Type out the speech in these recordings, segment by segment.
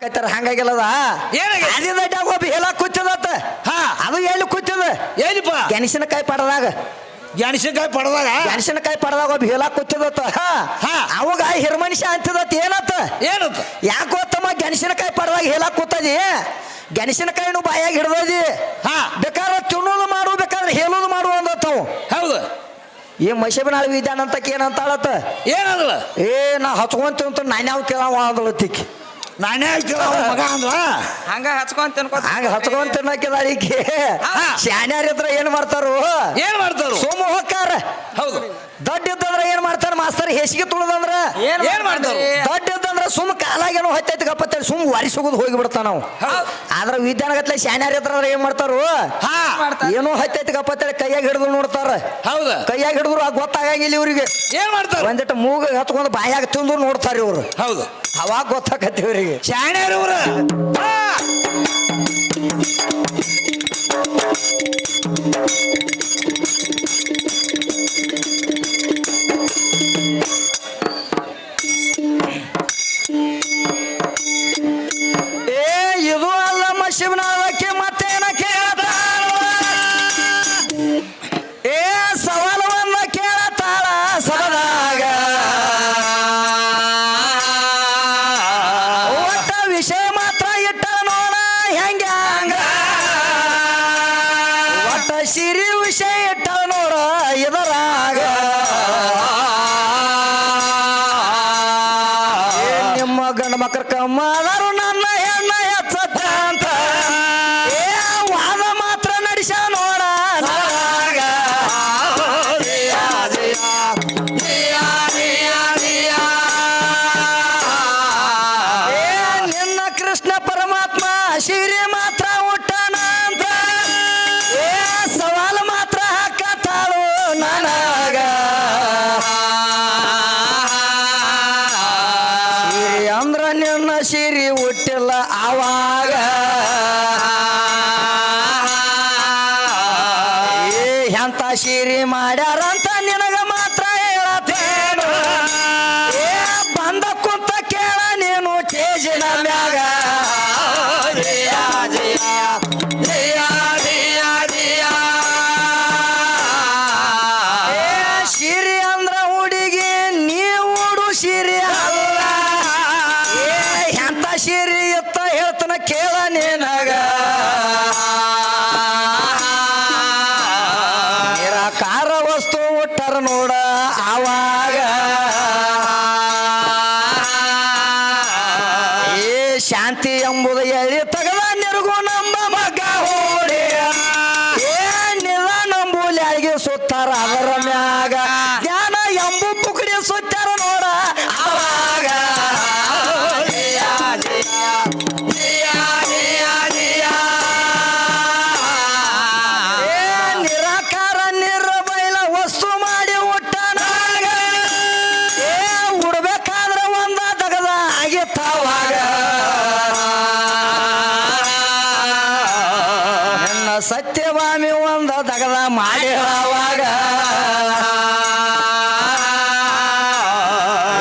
ಕತ್ತಾರ ಹಂಗಾಗಿಲ್ಲದ ದಡ್ಡಾಗ ಒಬ್ಬ ಹೇಳ ಕೂತದತ್ತ ಹಾ. ಅದು ಎಲ್ಲಿ ಕುಚ್ಚದ? ಏನಿಪ್ಪ ಗೆಣಸಿನಕಾಯಿ ಪಡದಾಗ. ಗೆಣಸಿನಕಾಯಿ ಪಡದಾಗ? ಗೆಣಸಿನಕಾಯಿ ಪಡದಾಗ ಒಬ್ಬ ಹೇಳ ಹಾ. ಅವಾಗ ಹಿರಮನುಷ್ಯ ಅಂತದತ್ತ ಏನತ್ತ? ಏನಂತ ಯಾಕೆ ಗೊತ್ತಮ್ಮ ಗೆಣಸಿನಕಾಯಿ ಪಡದಾಗ ಹೇಳ ಕೂತದಿ? ಗೆಣಸಿನಕಾಯಿನು ಬಾಯಾಗ ಹಿಡ್ದದಿ? ಹಾ. ಬೇಕಾದ್ರೆ ತಿನ್ನೋದು ಮಾಡು ಬೇಕಾದ್ರೆ ಹೇಳೋದು ಮಾಡು ಅಂದತ್ತವು. ಹೌದು? ಈ ಮಶಬಿನಾಳ ವಿಧಾನ ಅಂತ ಏನಂತಾಳತ್ತ? ಏನಲ್ಲ ಏ ನಾ ಹಚ್ಕೊಂತ ಅಂತ ನಾನು ಯಾವ ಕೇಳವ ಅಂದಳತ್ತಿಕ್ಕಿ ನಾನೇ ಅವ್ನ ಮಗ ಅಂದ್ರ ಹಂಗ ಹಚ್ಕೊಂತ ತಿನ್ಕೋತ ಹಂಗ ಹಚ್ಕೊಂತ ತಿನ್ನಕಿದಾಳಿಕೆ ಹಾ. ಶಾನ್ಯಾರ ಇದ್ರ ಏನ್ ಮಾಡ್ತಾರು? ಏನ್ ಮಾಡ್ತಾರು? ಸೋಮ ಹೋಗ್ತಾರ ಹೌದು. ದೊಡ್ಡ ಇದ್ದಂದ್ರ ಏನ್ ಮಾಡ್ತಾರ ಮಾಸ್ತರ್ ಹೆಸಿಗೆ ತುಳದಂದ್ರ? ಏನ್ ಏನ್ ಮಾಡ್ತಾರು? ದೊಡ್ಡ ಇದ್ದಂದ್ರ ಸುಮ್ ಕಾಲಾಗೇನೋ ಹೊತ್ತೈತಿ ಗಪ್ಪತ್ತೇಳಿ ಸುಮ್ ವಾರಿಸಿ ಹೋಗುದು ಹೋಗಿ ಬಿಡ್ತಾನ ನಾವು ಆದ್ರೆ ವಿದ್ಯಾನಗತ್ಲೆ ಶಾನ್ಯಾರ ಇದ್ರ ಏನ್ ಮಾಡ್ತಾರು? ಏನೋ ಹತ್ತೈತಿ ಗಪ್ಪತ್ತೇಳಿ ಕೈಯಾಗ ಹಿಡಿದು ನೋಡ್ತಾರ. ಹೌದ. ಕೈಯಾಗ ಹಿಡಿದ್ರು ಗೊತ್ತಾಗಂಗಿಲ್ಲ ಇವ್ರಿಗೆ. ಏನ್ ಮಾಡ್ತಾರ? ಒಂದಿಟ್ಟು ಮೂಗ ಹತ್ಕೊಂಡು ಬಾಯಾಗ ತಿಂದು ನೋಡ್ತಾರ ಇವ್ರು. ಹೌದು. ಅವಾಗ ಗೊತ್ತಾಕತಿ ಇವ್ರಿಗೆ ಶಾಣ್ಯಾರ ಎಂತ ಸಿರಿ ಮಾಡ್ಯಾರಂತ ನಿನಗ ಮಾತ್ರ ಹೇಳತ್ತೇನು? ಏ, ಬಂದ ಕುಂತ ಕೇಳ ನೀನು ಟೇಜಿನ ಮ್ಯಾಗ. ಜಯ ಜಯ ಜಯ ಜಯ ಜಯ. ಏ ಸಿರಿ ಅಂದ್ರ ಹುಡುಗಿ, ನೀ ಉಡು ಸಿರಿ ಅಲ್ಲ. ಏ, ಎಂತ ಸಿರಿ ಇತ್ತ ಹೇಳ್ತನ ಕೇಳ ನಿನಗ. ಸತ್ಯವಾಮಿ ಒಂದ ತಗದ ಮಾಡಿರವಾಗ.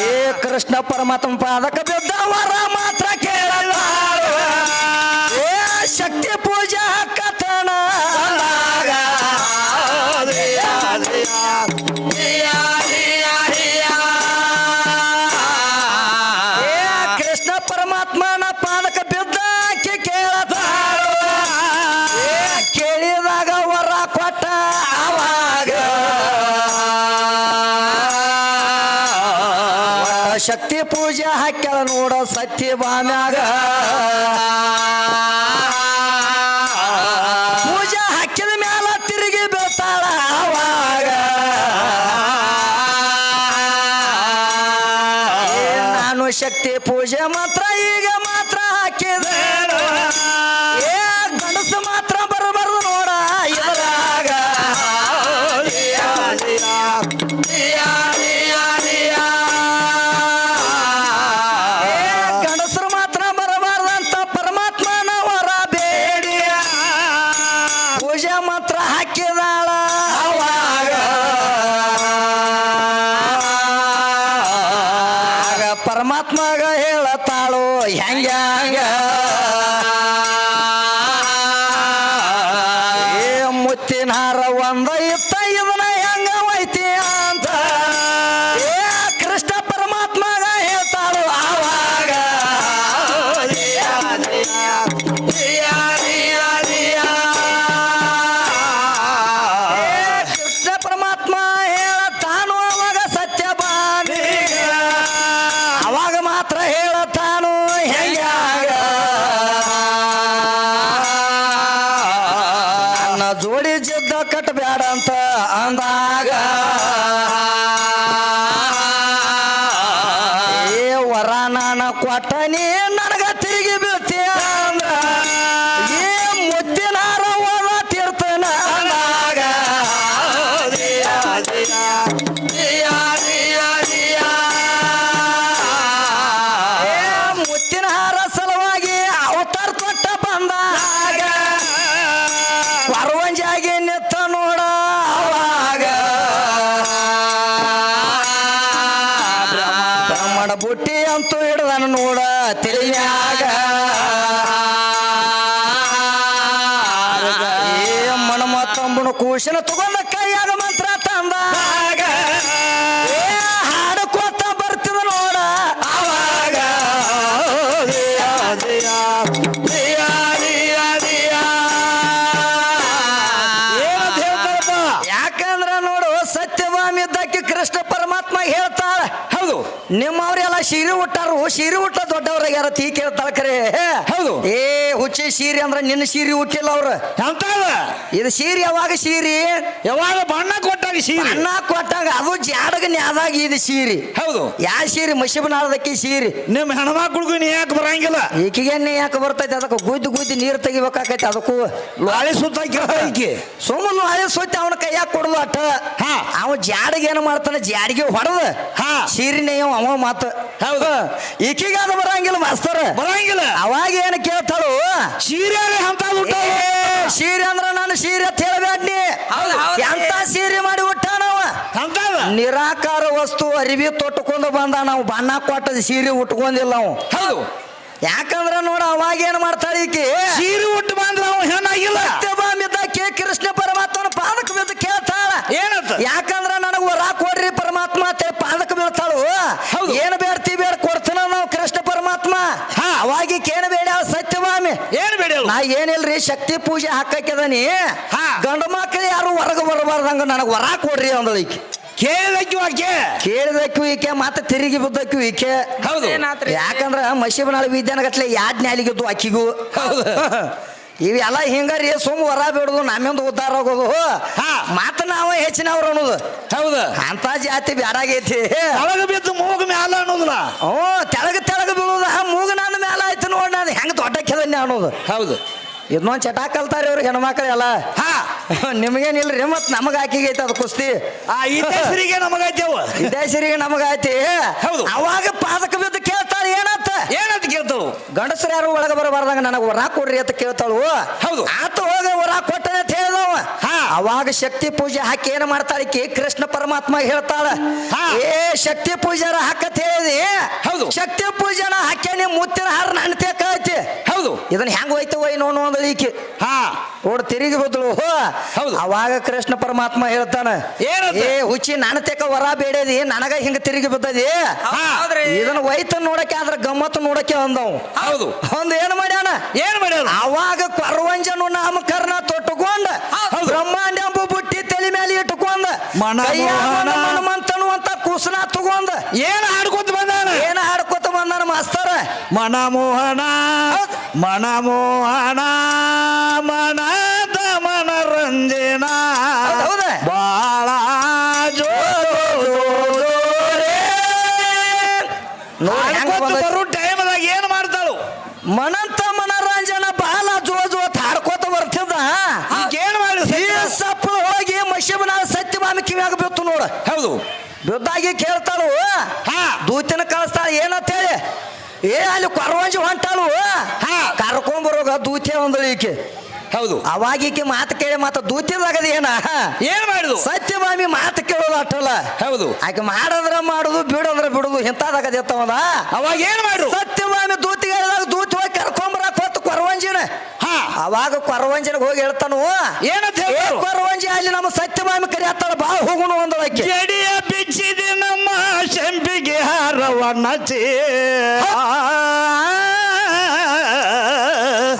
ಏ ಕೃಷ್ಣ ಪರಮಾತ್ಮ ಪಾದಕ ನೋಡ ಸತ್ಯ ಬಾಮ್ಯಾಗ. ಪೂಜಾ ಹಾಕಿದ ಮ್ಯಾಲ ತಿರುಗಿ ಬೀಳ್ತಾಳ ಅವಾಗ ನಾನು ಶಕ್ತಿ ಪೂಜೆ ಮಾತ್ರ ಈಗ ಆಗ ಪರಮಾತ್ಮಗ ಹೇಳತಾಳು ಏ ಮುತ್ತಿನ ಹಾರ ಒಂದ ಇತ್ತ ಇದನ್ನ ಹೆಂಗ ಅಂತ. ಜೋಡಿ ಜಿದ್ದ ಕಟ್ಟಬೇಡ ಅಂತ ಅಂದಾಗ, ಏ ವರ ನಾನ ಕೊಟ್ಟನಿ ನನಗ ತಿರುಗಿ ಬೀಳ್ತೀಯ? ಅಂದ್ರ ಏ ಮುದ್ದಿನಾರ ವರ ತೀರ್ತನ? ಅಂದಾಗ ಕೂಶನ ತಗೊಂಡ ಕೈಯಾಗ ಮಂತ್ರ ತಂದ. ಹಾಡಕೋತ ಬರ್ತಿದ ನೋಡ. ಅವಾಗ ಯಾಕಂದ್ರ ನೋಡು ಸತ್ಯವಾಮಿ ಇದ್ದಕ್ಕೆ ಕೃಷ್ಣ ಪರಮಾತ್ಮ ಹೇಳ್ತಾಳ ಹೌದು ನಿಮ್ಮವ್ರೆಲ್ಲ ಸೀರೆ ಉಟ್ಟಾರು ಸೀರೆ ಉಟ್ಟ ದೊಡ್ಡವ್ರಾಗ್ಯಾರ ತೀ ಕೇಳ್ತಾಳ ಕರೆ. ಹೌದು. ಏ ಹುಚ್ಚಿ ಸೀರೆ ಅಂದ್ರ ನಿನ್ನ ಸೀರೆ ಉಟ್ಟಿಲ್ಲ ಅವ್ರ. ಇದು ಸೀರೆ ಯಾವಾಗ ಸೀರೆ? ಯಾವಾಗ ಬಣ್ಣ ಕೊಟ್ಟಾಗ ಸೀರೆ ಅನ್ನ ಕೊಟ್ಟಾಗ ಅದು ಜಾಡಗ ನ್ಯಾದಾಗ ಇದು ಸೀರೆ ಹೌದು ಯಾ ಸೀರೆ ಮಸಿಬನಾಳದಕ್ಕೆ ಸೀರೆ ನಿಮ್ಮ ಹೆಣ್ಮಕ್ಳಿಗೂ ನೀ ಯಾಕೆ ಬರಂಗಿಲ್ಲ ಈಕಿಗೆ ಯಾಕೆ ಬರ್ತೈತೆ ಅದಕ್ಕೆ ಗುದ್ದು ಗುದ್ದು ನೀರು ತೆಗಿಬೇಕಾಕೈತೆ ಅದಕ್ಕೂ ಲಾಳಿ ಸುತ್ತ ಈಕಿ ಸುಮ್ಮನೆ ಲಾಳೆ ಸೊತ್ತಿ ಅವನ ಕೈಯಾಗ ಕೊಡುದು ಅಟ್ಟ ಹಾ. ಅವ ಜಾಡಿಗೆ ಏನು ಮಾಡ್ತಾನೆ ಜಾಡಿಗೆ ಹೊಡೆದ ಹಾ. ಸೀರಿನೇ ಅವ ಮಾತು ಹೌದು. ಈಕಿಗೆ ಅದು ಬರಂಗಿಲ್ಲ ಮಾಸ್ತರ ಬರಂಗಿಲ್ಲ ಅವಾಗ ಏನು ಕೇಳ್ತಾಳು ಸೀರೆ ಅಂತ ಸೀರೆ ಅಂದ್ರ ನಾನು ಸೀರೆ ಅಂತ ಹೇಳ್ಬೇಡ್ನಿ ಹೌದು, ಹೌದು. ಎಂತ ಸೀರೆ ಮಾಡಿ ನಿರಾಕಾರ ವಸ್ತು ಅರಿವಿ ತೊಟ್ಟುಕೊಂಡು ಬಂದ ನಾವು ಬಣ್ಣ ಕೊಟ್ಟದ ಸೀರೆ ಉಟ್ಕೊಂಡಿಲ್ಲ ನಾವು. ಹೌದು. ಯಾಕಂದ್ರೆ ನೋಡ ಅವಾಗ ಏನ್ ಮಾಡ್ತಾಳೆ ಈಕಿ? ಸೀರೆ ಉಟ್ಟು ಬಂದ್ರ ನಾವು ಹೆಣ್ಣಾಗಿಲ್ಲ. ಕೆ ಕೃಷ್ಣ ಪರಮಾತ್ಮನ ಪಾದಕ ಬಿದ್ದು ಕೇಳ್ತಾಳ. ಏನಂತ? ಯಾಕಂದ್ರ ನನಗ ವರ ಕೊಡ್ರಿ ಪರಮಾತ್ಮ ಪಾದಕ ಬೀಳ್ತಾಳು. ಏನ್ ಬೇಡ್ತಿ ಬೇಡ ಕೊಡ್ತಾನ ನಾವು ಕೃಷ್ಣ ಪರಮಾತ್ಮ. ಹಾ. ಅವಾಗ ಏನ್ ಬೇಡ ಸತ್ಯಭಾಮಿ ಏನ್ ಬೇಡ ನಾ ಏನಿಲ್ರಿ ಶಕ್ತಿ ಪೂಜೆ ಹಾಕದನಿ ಹಾ. ಗಂಡು ಮಕ್ಕಳು ಯಾರು ಹೊರಗೆ ಬರಬಾರ್ದಂಗ ನನಗೆ ವರ ಕೊಡ್ರಿ ಅಂದಳು ಈಕೆ. ಕೇಳಿದಕ್ಕಿ ಆಕೆ ಕೇಳಿದಕ್ಕೂ ಈಕೆ ಮತ್ತೆ ತಿರುಗಿ ಬಿದ್ದಕ್ಕೂ ಈಕೆ. ಹೌದು. ಏನಾತ್ರಿ ಯಾಕಂದ್ರ ಮಸೀಬನಾಳ ವಿದ್ಯಾನಗತ್ಲೆ ಯಾದ್ ನ್ಯಾಲಿಗಿದ್ದು ಆಕಿಗೂ ಇವೆಲ್ಲ ಹಿಂಗಾರಿ ಸುಮ್ ಹೊರ ಬಿಡುದು ನಮ್ಮಿಂದ ಉದ್ದಾರ ಆಗೋದು. ಹಾ. ಮತ್ತ ನಾವ ಹೆಚ್ಚಿನವ್ರು ಅನ್ನೋದು. ಹೌದು. ಅಂತ ಜಾತಿ ಬ್ಯಾಡಾಗೈತಿ ಒಳಗ ಬಿದ್ದು ಮೂಗ ಮ್ಯಾಲ ಅನ್ನೋದಿಲ್ಲ. ಹ್ಞೂ ತೆಳಗ ತೆಳಗ ಬೀಳುದ. ಮೂಗ ನನ್ನ ಮ್ಯಾಲ ಆಯ್ತು ನೋಡ್ ನಾನು. ಹೆಂಗ ದೊಡ್ಡ ಕೆದನ್ಯ ಅನ್ನೋದು. ಹೌದು. ಇನ್ನೊಂದು ಚಟ ಕಲ್ತಾರ ಹೆಣ್ಮಕ್ಳು ಎಲ್ಲ. ಹಾ. ನಿಮಗೇನಿಲ್ರಿ ಮತ್ ನಮಗ ಐತೆ ಅದು ಕುಸ್ತಿ. ಆ ಈ ಹೆಸರಿಗೆ ನಮಗೈತೆವ ವಿದೇಶರಿಗೆ ನಮಗಾಯ್ತಿ ಹೌದು. ಅವಾಗ ಪಾದಕ ಬಿದ್ದು ಕೇಳ್ತಾಳೆ ಏನಂತ? ಏನಂತ ಕೇಳ್ತಾವು? ಗಂಡಸರು ಯಾರು ಒಳಗೆ ಬರಬಾರ್ದಂಗ ನನಗೆ ಹೊರ ಕೊಡ್ರಿ ಅಂತ ಕೇಳ್ತಾಳು. ಹೌದು. ಆತ ಹೋಗಿ ಹೊರ ಕೊಟ್ಟನೆ ಅಂತ ಹೇಳ್ದವ. ಅವಾಗ ಶಕ್ತಿ ಪೂಜೆ ಹಾಕಿ ಏನ್ ಮಾಡ್ತಾಳಿಕಿ ಕೃಷ್ಣ ಪರಮಾತ್ಮ ಹೇಳ್ತಾಳ. ಏ ಶಕ್ತಿ ಪೂಜಾರ ಹಾಕತ್ ಹೇಳಿದಿ? ಹೌದು. ಶಕ್ತಿ ಪೂಜೆನ ಹಾಕ್ಯಾನಿ ಮುತ್ತಿನ ಹಾರ ನನ್ನ ಕಳತಿ. ಹೌದು. ಇದನ್ನ ಹೆಂಗ್ ಹೋಯ್ತು ಒಯ್ ನೋಡು ಅಂದ್ರೆ ಈಕಿ. ಹಾ. ಓಡ್ ತಿರುಗಿ ಬದಲು ಹೌದು. ಅವಾಗ ಕೃಷ್ಣ ಪರಮಾತ್ಮ ಹೇಳ್ತಾನ? ಏ ಹುಚ್ಚಿ ನನ್ನ ತೆಕ ವರ ಬೇಡದಿ ನನಗ ಹಿಂಗ ತಿರುಗಿ ಬಿದ್ದದಿ. ಇದನ್ನ ಒಯ್ತ ನೋಡಕ್ಕೆ ಆದ್ರ ಗಮ್ಮತ್ ನೋಡಕ್ಕೆ ಅಂದವು. ಹೌದು. ಒಂದ್ ಏನ್ ಮಾಡ್ಯಾನ? ಏನ್ ಮಾಡ್ಯಾನ? ಅವಾಗ ಕೊರವಂಜನು ನಾಮಕರಣ ತೊಟ್ಟುಕೊಂಡ ಹೌದು. ಬ್ರಹ್ಮಾಂಡ ಎಂಬು ಬುಟ್ಟಿ ತಲೆ ಮೇಲೆ ಇಟ್ಟುಕೊಂಡ ಮನಮೋಹನ. ಕೈಯಾಗ ಒಂದು ಮನ್ಮಂತನು ಅಂತ ಕುಸನ ತಗೊಂಡ ಏನ್ ಹಾಡ್ಕೊತ ಬಂದಾನ ಏನ ಹಾಡ್ಕೊತ ಬಂದಾನ ಮಾಸ್ತರ ಮನಮೋಹನ. ಮನಮೋಹನ ಮನದ ಮನರಂಜನ? ಬಾಳ ಜೋ. ಬರೋ ಟೈಮ್ದಾಗ ಏನ್ ಮಾಡ್ತಾಳು ಮನಂತ ಮನರಂಜನ ಬಾಲ ಜೋ ಜೋ ಹಾಡ್ಕೋತ ಬರ್ತಿದ್ದ ಈಗ ಏನ್ ಮಾಡಿ ಈ ಸಪ್ಪಳು ಹೋಗಿ ಮಶಿಬನ ಸತ್ಯಭಾಮಿ ಕಿವಿಯಾಗ ಬಿತ್ತು ನೋಡ ಹೌದು. ವೃದ್ಧಾಗಿ ಕೇಳ್ತಾಳು ಹಾ. ದೂತಿನ ಕಳಿಸ್ತಾಳ ಏನಂತ ಹೇಳಿ ಏ ಅಲ್ಲಿ ಕೊರವಂಜಿ ಹೊಂಟಾಳು ಹಾ. ಕರ್ಕೊಂಬರೋಗ ದೂತಿ ಒಂದಳು ಈಕೆ. ಹೌದು. ಅವಾಗ ಈಕೆ ಮಾತು ಕೇಳಿ ಮಾತು ದೂತಿದಾಗದ ಏನ? ಏನ್ ಸತ್ಯ ಮಾಮಿ ಮಾತು ಕೇಳೋದು ಅಟ್ಟಲ್ಲ. ಹೌದು. ಆಕೆ ಮಾಡದ್ರ ಮಾಡುದು ಬಿಡಂದ್ರ ಬಿಡುದು ಇಂಥದಾಗದ ಅವಾಗ ಏನ್ ಮಾಡ್ರು ಸತ್ಯಭಾಮಿ ದೂತಿ ಹೇಳಿದಾಗ ದೂತಿ ಹೋಗಿ ಕರ್ಕೊಂಡ್ ಅವಾಗ ಕೊರವಂಜನಿಗೆ ಹೋಗಿ ಹೇಳ್ತಾನು ಏನಂತ ಏ ಹೇಳ್ತಾರು ಕೊರವಂಜಿ ಅಲ್ಲಿ ನಮ್ಮ ಸತ್ಯಭಾಮಿ ಕರಿ ಹತ್ತಾಳ ಬಾ ಹೋಗುನು ಒಂದೊಳಕ್ಕೆ ಜಡಿಯ ಬಿಚ್ಚಿದೆ ನಮ್ಮ ಶಂಪಿಗೆ ಹಾರವನ್ನ ಚೇ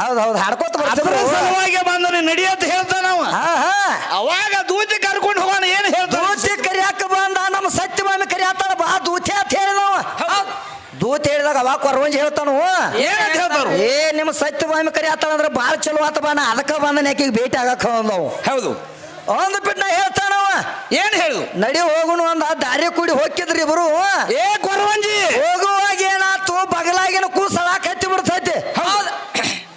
ಹೌದ್ ಹೌದ್ ಹಾಡ್ಕೋತ ಬರ್ತಿದ್ರು ಸಲುವಾಗಿ ಬಂದ್ರೆ ನಡಿಯಂತ ಹೇಳ್ತಾನವ ಹಾ ಹಾ. ಅವಾಗ ದೂತಿ ಕರ್ಕೊಂಡು ಹೋಗೋಣ ಏನ್ ಹೇಳ್ತಾನ? ದೂತಿ ಕರಿಯಾಕ ಬಂದ ನಮ್ಮ ಸತ್ಯಭಾಮಿ ಕರಿ ಹತ್ತಾಳ ಬಾ ದೂತಿ ಅಂತ ಹೇಳಿದವ. ಹೌದ್. ದೂತಿ ಹೇಳಿದಾಗ ಅವಾಗ ಕೊರವಂಜಿ ಹೇಳ್ತಾನು. ಏನಂತ ಏ ನಿಮ್ಮ ಸತ್ಯಭಾಮಿ ಕರಿ ಅಂದ್ರೆ ಬಾಳ ಚಲೋ ಆತ ಬಾ ನಾ ಅದಕ್ಕ ಬಂದ ಆಕಿಗೆ ಭೇಟಿ ಆಗಕ್ಕ ಅಂದವು ಹೌದು. ಒಂದು ಬಿಟ್ಟು ನಾ ಹೇಳ್ತಾನವ ಏನ್ ಹೇಳು ನಡಿ ಹೋಗುನು ಅಂದ ದಾರಿ ಕೂಡಿ ಹೋಗಿದ್ರಿ ಇಬ್ರು. ಏ ಕೊರವಂಜಿ ಹೋಗುವಾಗ ಏನಾತು? ಬಗಲಾಗಿನ ಕೂಸ.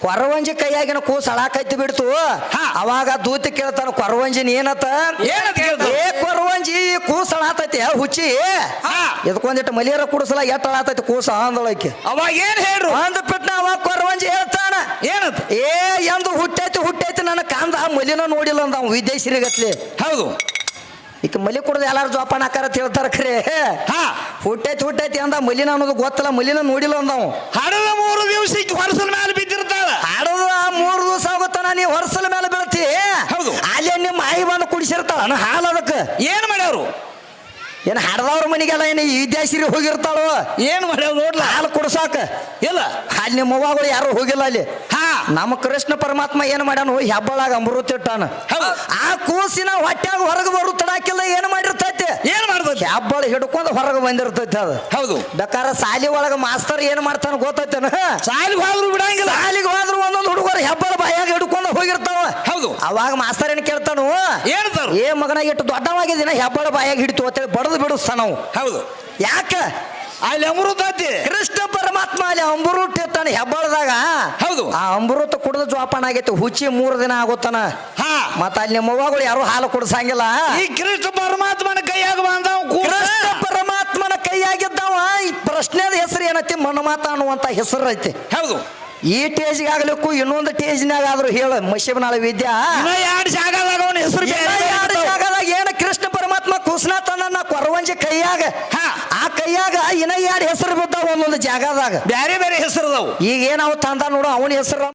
ಕೊರವಂಜಿ ಕೈಯಾಗಿನ ಕೂ ಸಳಾಕತ್ತಿ ಬಿಡ್ತು. ಹಾ. ಅವಾಗ ದೂತ ಕೇಳ್ತಾನ ಕೊರವಂಜಿನ ಏನತ? ಏ ಕೊರವಂಜಿ ಕೂ ಸಳಾತೈತಿ ಹುಚ್ಚಿ. ಇದಕ್ಕೊಂದಿಟ್ಟು ಮಲಿಯರ ಕುಡಿಸಲ ಎಟ್ಟ ಅಳಾತೈತಿ ಕೂಸ ಅಂದಳಕ್ಕೆ ಅವಾಗ ಏನ್ ಹೇಳ್ರು? ಅಂದ ಅವ ಅವಾಗ ಕೊರವಂಜಿ ಹೇಳ್ತಾನ. ಏನಂತ? ಏ ಎಂದು ಹುಟ್ಟೈತಿ ಹುಟ್ಟೈತಿ ನನ್ನ ಕಾಂದ ಮಲಿನ ನೋಡಿಲ್ಲ ಅಂದ ಅವ್ನು ವಿದೇಶಿರಿಗತ್ಲಿ ಹೌದು. ಈಗ ಮಲಿ ಕುಡ್ದು ಎಲ್ಲಾರು ಜೋಪಾನ ಹಾಕಾರ ತಿಳ್ತಾರ ಹೇಳ್ತಾರ ಖರೆ ಹಾ. ಹುಟ್ಟೈತಿ ಹುಟ್ಟೈತಿ ಅಂದ ಮಲಿನ ಅನ್ನೋದು ಗೊತ್ತಲ್ಲ ಮಲಿನ ನೋಡಿಲ್ಲ ಅಂದವ್ ಹಡದ ಮೂರು ದಿವಸ ಮೇಲೆ ನೀ ಹೊರಸಲ ಮೇಲೆ ಬೀಳ್ತಿ. ಹೌದು. ಅಲ್ಲಿ ನಿಮ್ಮ ಆಯಿ ಬಂದು ಕುಡಿಸಿರ್ತಾಳ ಹಾಲು ಅದಕ್ಕೆ. ಏನ್ ಮಾಡ್ಯಾವ್ರು? ಏನು ಹಾಡದವ್ರ ಮನೆಗೆಲ್ಲ ಏನು ಈ ವಿದೇಶಿರಿ ಹೋಗಿರ್ತಾಳು? ಏನು ಮಾಡ್ಯಾವ ನೋಡ್ಲ? ಹಾಲು ಕುಡ್ಸಾಕ. ಇಲ್ಲ. ಅಲ್ಲಿ ನಿಮ್ಮ ಮಗಳು ಯಾರು ಹೋಗಿಲ್ಲ ಅಲ್ಲಿ. ಹಾ. ನಮ್ಮ ಕೃಷ್ಣ ಪರಮಾತ್ಮ ಏನು ಮಾಡ್ಯಾನು ಹೆಬ್ಬಳಾಗ ಅಮೃತ ಇಟ್ಟಾನ. ಆ ಕೂಸಿನ ಹೊಟ್ಯಾಗ ಹೊರಗೆ ಬರು ತಡಾಕಿಲ್ಲ ಏನು ಮಾಡಿರ್ತೈತಿ? ಏನು ಮಾಡ್ಬೇಕು ಹೆಬ್ಬಳ ಹಿಡ್ಕೊಂಡು ಹೊರಗೆ ಬಂದಿರ್ತೈತಿ ಅದು. ಹೌದು. ಬೇಕಾರ ಸಾಲಿ ಒಳಗೆ ಮಾಸ್ತರ್ ಏನು ಮಾಡ್ತಾನ ಗೊತ್ತೈತೇನು? ಸಾಲಿ ಹೋದ್ರು ಬಿಡಂಗಿಲ್ಲ ಸಾಲಿಗೆ ಹೋದ್ರು ಒಂದೊಂದು ಹುಡುಗರು ಹೆಬ್ಬಳ ಬಾಯಾಗ ಹಿಡ್ಕೊಂಡು ಹೋಗಿರ್ತಾವ ಹೌದು ಅವಾಗ ಮಾಸ್ತರ್ ಏನ್ ಕೇಳ್ತಾನು? ಹೇಳ್ತಾರ? ಏ ಮಗನ ಎಷ್ಟು ದೊಡ್ಡವಾಗಿದ್ದೀನ ಹೆಬ್ಬಳ ಬಾಯಾಗಿ ಹಿಡಿತು ಅಂತೇಳಿ ಬಡದು ಬಿಡಿಸ್ತಾನ ನಾವು ಹೌದು. ಯಾಕ? ಅಲ್ಲಿ ಅಮೃತ ಐತಿ. ಕೃಷ್ಣ ಪರಮಾತ್ಮ ಅಲ್ಲಿ ಅಮೃತ ಇರ್ತಾನೆ ಹೆಬ್ಬಳದಾಗ. ಹೌದು. ಆ ಅಮೃತ ಕುಡಿದ ಜೋಪಾನ ಆಗೈತಿ ಹುಚ್ಚಿ ಮೂರು ದಿನ ಆಗುತ್ತಾನ ಹಾ. ಮತ್ತ ಅಲ್ಲಿ ನಿಮ್ಮ ಅವ್ವಗಳು ಯಾರು ಹಾಲು ಕುಡಿಸಂಗಿಲ್ಲ. ಈ ಕೃಷ್ಣ ಪರಮಾತ್ಮನ ಕೈಯಾಗ ಬಂದವ ಕೃಷ್ಣ ಪರಮಾತ್ಮನ ಕೈಯಾಗಿದ್ದವ ಈ ಪ್ರಶ್ನೆದ ಹೆಸರು ಏನೈತಿ ಮನಮಾತ ಅನ್ನುವಂತ ಹೆಸರು ಐತಿ. ಹೌದು. ಈ ಟೇಜ್ ಆಗ್ಲಿಕ್ಕೂ ಇನ್ನೊಂದು ಟೇಜ್ನಾಗ ಆದ್ರೂ ಹೇಳ ಮಶಿಬನಾಳ ವಿದ್ಯಾ. ಎರಡು ಜಾಗದಾಗ ಅವನ ಹೆಸರು ಬೇರೆ ಬೇರೆ ಎರಡು ಜಾಗದಾಗ ಏನು ಕೃಷ್ಣ ಪರಮಾತ್ಮ ಕುಸ್ನಾತನ ಕೊರವಂಜಿ ಕೈಯಾಗ ಹಾ. ಆ ಕೈಯಾಗ ಇನ್ನ ಎರಡು ಹೆಸರು ಬಿದ್ದಾವ ಒಂದೊಂದು ಜಾಗದಾಗ. ಬ್ಯಾರೆ ಬೇರೆ ಹೆಸರು ಅದಾವು. ಈಗ ಏನಾವ್ ತಂದ ನೋಡು ಅವನ ಹೆಸರು